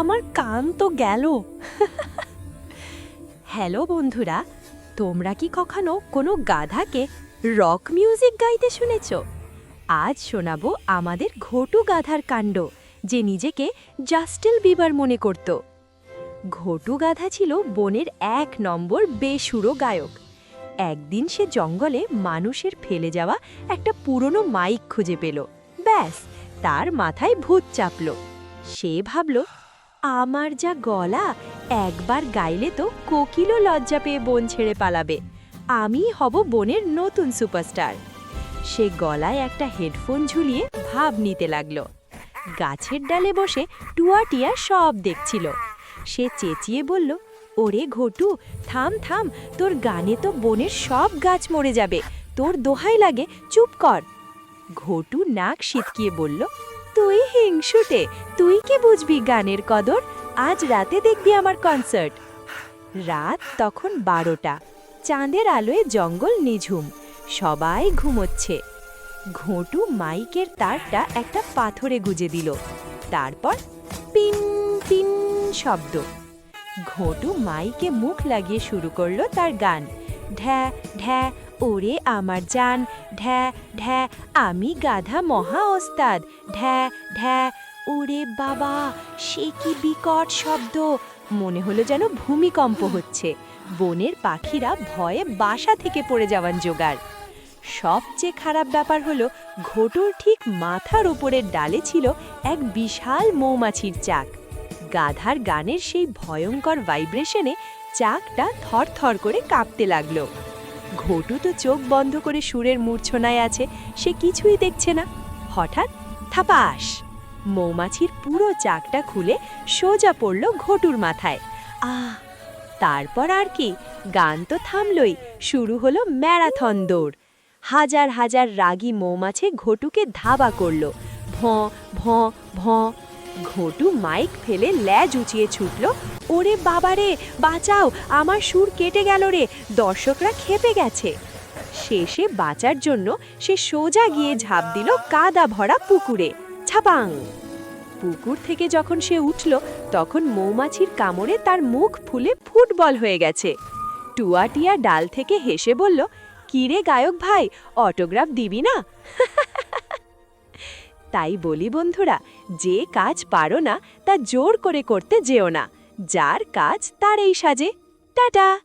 আমার কান তো গেল। হ্যালো বন্ধুরা, তোমরা কি কখনো কোনো গাধাকে রক মিউজিক গাইতে শুনেছ? আজ শোনাবো আমাদের ঘটু গাধার কাণ্ড, যে নিজেকে জাস্টিল বিবার মনে করত। ঘটু গাধা ছিল বনের এক নম্বর বেসুরো গায়ক। একদিন সে জঙ্গলে মানুষের ফেলে যাওয়া একটা পুরনো মাইক খুঁজে পেল। ব্যাস, তার মাথায় ভূত চাপল। সে ভাবল আমার যা গলা, একবার গাইলে তো কোকিলও লজ্জা পেয়ে বন ছেড়ে পালাবে। আমি হব বনের নতুন সুপারস্টার। সে গলায় একটা হেডফোন ঝুলিয়ে ভাব নিতে লাগল। গাছের ডালে বসে টুয়াটিয়া সব দেখছিল। সে চেঁচিয়ে বলল, ওরে ঘটু, থাম থাম, তোর গানে তো বনের সব গাছ মরে যাবে। তোর দোহাই লাগে, চুপ কর। ঘটু নাক সিটকিয়ে বলল, তুই হিংসুটে তুই কি বুঝবি গানের কদর? আজ রাতে দেখবি আমার কনসার্ট রাত তখন বারোটা। চাঁদের আলোয় জঙ্গল নিঝুম। সবাই ঘুমোচ্ছে। ঘোটু মাইকের তারটা একটা পাথরে গুজে দিল। তারপর পিন পিন শব্দ। ঘোটু মাইকে মুখ লাগিয়ে শুরু করল তার গান। ঢ্যা ঢ্যা, ওরে আমার জান। ঢ্যা ঢ্যা, আমি গাধা মহা ওস্তাদ। ঢ্যা ঢ্যা, ওরে বাবা, সে কি বিকট শব্দ। মনে হলো যেন ভূমিকম্প হচ্ছে। বনের পাখিরা ভয়ে বাসা থেকে পড়ে যাওয়ান জোগাড়। সবচেয়ে খারাপ ব্যাপার হলো, ঘোটুর ঠিক মাথার ওপরের ডালে ছিল এক বিশাল মৌমাছির চাক। গাধার গানের সেই ভয়ঙ্কর ভাইব্রেশনে চাকটা থরথর করে কাঁপতে লাগল। ঘটু তো চোখ বন্ধ করে সুরের মূর্ছনায় আছে, সে কিছুই দেখছে না। হঠাৎ থাপাস! মৌমাছির পুরো চাকটা খুলে সোজা পড়ল ঘটুর মাথায়। আহ! তারপর আর কি, গান তো থামলই, শুরু হলো ম্যারাথন দৌড়। হাজার হাজার রাগী মৌমাছি ঘটুকে ধাবা করল। ভঁ ভঁ ভঁ ঘটু মাইক ফেলে ল্যাজ উঁচিয়ে ছুটল, ওরে বাবারে, বাঁচাও, আমার সুর কেটে গেল রে, দর্শকরা খেপে গেছে। শেষে বাঁচার জন্য সে সোজা গিয়ে ঝাঁপ দিল কাদা ভরা পুকুরে। ছাপাং! পুকুর থেকে যখন সে উঠল, তখন মৌমাছির কামড়ে তার মুখ ফুলে ফুটবল হয়ে গেছে। টুয়াটিয়া ডাল থেকে হেসে বলল কিরে গায়ক ভাই, অটোগ্রাফ দিবি না? তাই বলি বন্ধুরা, যে কাজ পারো না, তা জোর করে করতে যেও না। যার কাজ, তার এই সাজে। টাটা!